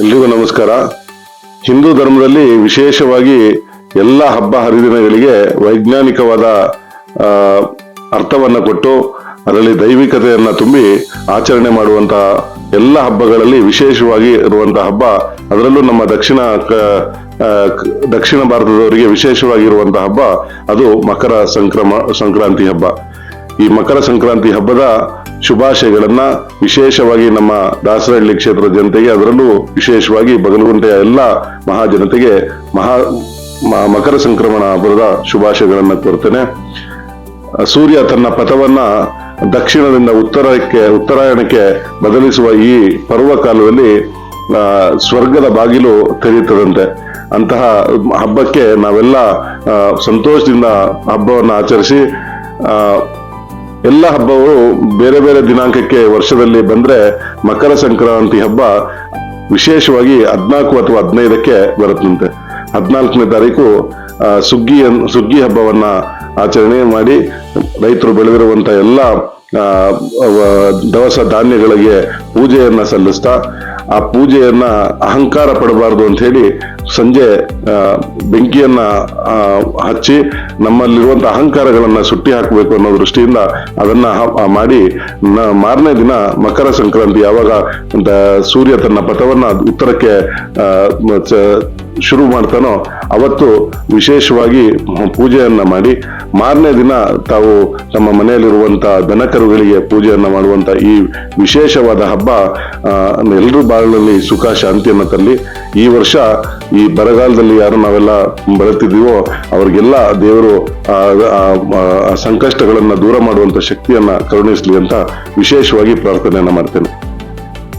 ಎಲ್ರಿಗೂ ನಮಸ್ಕಾರ. ಹಿಂದೂ ಧರ್ಮದಲ್ಲಿ ವಿಶೇಷವಾಗಿ ಎಲ್ಲ ಹಬ್ಬ ಹರಿದಿನಗಳಿಗೆ ವೈಜ್ಞಾನಿಕವಾದ ಅರ್ಥವನ್ನು ಕೊಟ್ಟು, ಅದರಲ್ಲಿ ದೈವಿಕತೆಯನ್ನು ತುಂಬಿ ಆಚರಣೆ ಮಾಡುವಂತಹ ಎಲ್ಲ ಹಬ್ಬಗಳಲ್ಲಿ ವಿಶೇಷವಾಗಿ ಇರುವಂತಹ ಹಬ್ಬ. ಅದರಲ್ಲೂ ನಮ್ಮ ದಕ್ಷಿಣ ದಕ್ಷಿಣ ಭಾರತದವರಿಗೆ ವಿಶೇಷವಾಗಿರುವಂತಹ ಹಬ್ಬ, ಅದು ಮಕರ ಸಂಕ್ರಮ, ಸಂಕ್ರಾಂತಿ ಹಬ್ಬ. ಈ ಮಕರ ಸಂಕ್ರಾಂತಿ ಹಬ್ಬದ ಶುಭಾಶಯಗಳನ್ನ ವಿಶೇಷವಾಗಿ ನಮ್ಮ ದಾಸರಹಳ್ಳಿ ಕ್ಷೇತ್ರದ ಜನತೆಗೆ, ಅದರಲ್ಲೂ ವಿಶೇಷವಾಗಿ ಬಗಲಗುಂಟೆಯ ಎಲ್ಲ ಮಹಾಜನತೆಗೆ ಮಹಾ ಮಕರ ಸಂಕ್ರಮಣ ಹಬ್ಬದ ಶುಭಾಶಯಗಳನ್ನ ಕೋರ್ತೇನೆ. ಸೂರ್ಯ ತನ್ನ ಪಥವನ್ನ ದಕ್ಷಿಣದಿಂದ ಉತ್ತರಕ್ಕೆ, ಉತ್ತರಾಯಣಕ್ಕೆ ಬದಲಿಸುವ ಈ ಪರ್ವಕಾಲದಲ್ಲಿ ಕಾಲದಲ್ಲಿ ಸ್ವರ್ಗದ ಬಾಗಿಲು ತೆರೆಯುತ್ತದಂತೆ. ಅಂತಹ ಹಬ್ಬಕ್ಕೆ ನಾವೆಲ್ಲ ಸಂತೋಷದಿಂದ ಹಬ್ಬವನ್ನು ಆಚರಿಸಿ ಎಲ್ಲ ಹಬ್ಬಗಳು ಬೇರೆ ಬೇರೆ ದಿನಾಂಕಕ್ಕೆ ವರ್ಷದಲ್ಲಿ ಬಂದ್ರೆ ಮಕರ ಸಂಕ್ರಾಂತಿ ಹಬ್ಬ ವಿಶೇಷವಾಗಿ ಹದ್ನಾಲ್ಕು ಅಥವಾ ಹದಿನೈದಕ್ಕೆ ಬರುತ್ತಂತೆ. ಹದಿನಾಲ್ಕನೇ ತಾರೀಕು ಸುಗ್ಗಿ ಸುಗ್ಗಿ ಹಬ್ಬವನ್ನ ಆಚರಣೆ ಮಾಡಿ ರೈತರು ಬೆಳೆದಿರುವಂತ ಎಲ್ಲ ದವಸ ಧಾನ್ಯಗಳಿಗೆ ಪೂಜೆಯನ್ನ ಸಲ್ಲಿಸ್ತಾ ಆ ಪೂಜೆಯನ್ನ ಅಹಂಕಾರ ಪಡಬಾರದು ಅಂತ ಹೇಳಿ ಸಂಜೆ ಬೆಂಕಿಯನ್ನ ಹಚ್ಚಿ ನಮ್ಮಲ್ಲಿರುವಂತ ಅಹಂಕಾರಗಳನ್ನ ಸುಟ್ಟಿ ಹಾಕಬೇಕು ಅನ್ನೋ ದೃಷ್ಟಿಯಿಂದ ಅದನ್ನ ಮಾಡಿ ಮಾರನೇ ದಿನ ಮಕರ ಸಂಕ್ರಾಂತಿ ಯಾವಾಗ ಸೂರ್ಯ ತನ್ನ ಪಥವನ್ನ ಉತ್ತರಕ್ಕೆ ಶುರು ಮಾಡ್ತಾನೋ, ಅವತ್ತು ವಿಶೇಷವಾಗಿ ಪೂಜೆಯನ್ನು ಮಾಡಿ, ಮಾರನೇ ದಿನ ತಾವು ತಮ್ಮ ಮನೆಯಲ್ಲಿರುವಂಥ ದನಕರುಗಳಿಗೆ ಪೂಜೆಯನ್ನು ಮಾಡುವಂತ ಈ ವಿಶೇಷವಾದ ಹಬ್ಬ ಎಲ್ಲರೂ ಬಾಳಲ್ಲಿ ಸುಖ ಶಾಂತಿಯನ್ನು ತರಲಿ. ಈ ವರ್ಷ ಈ ಬರಗಾಲದಲ್ಲಿ ಯಾರು ನಾವೆಲ್ಲ ಬಳತಿದ್ದೀವೋ, ಅವ್ರಿಗೆಲ್ಲ ದೇವರು ಸಂಕಷ್ಟಗಳನ್ನ ದೂರ ಮಾಡುವಂತ ಶಕ್ತಿಯನ್ನ ಕರುಣಿಸಲಿ ಅಂತ ವಿಶೇಷವಾಗಿ ಪ್ರಾರ್ಥನೆಯನ್ನ ಮಾಡ್ತೇನೆ.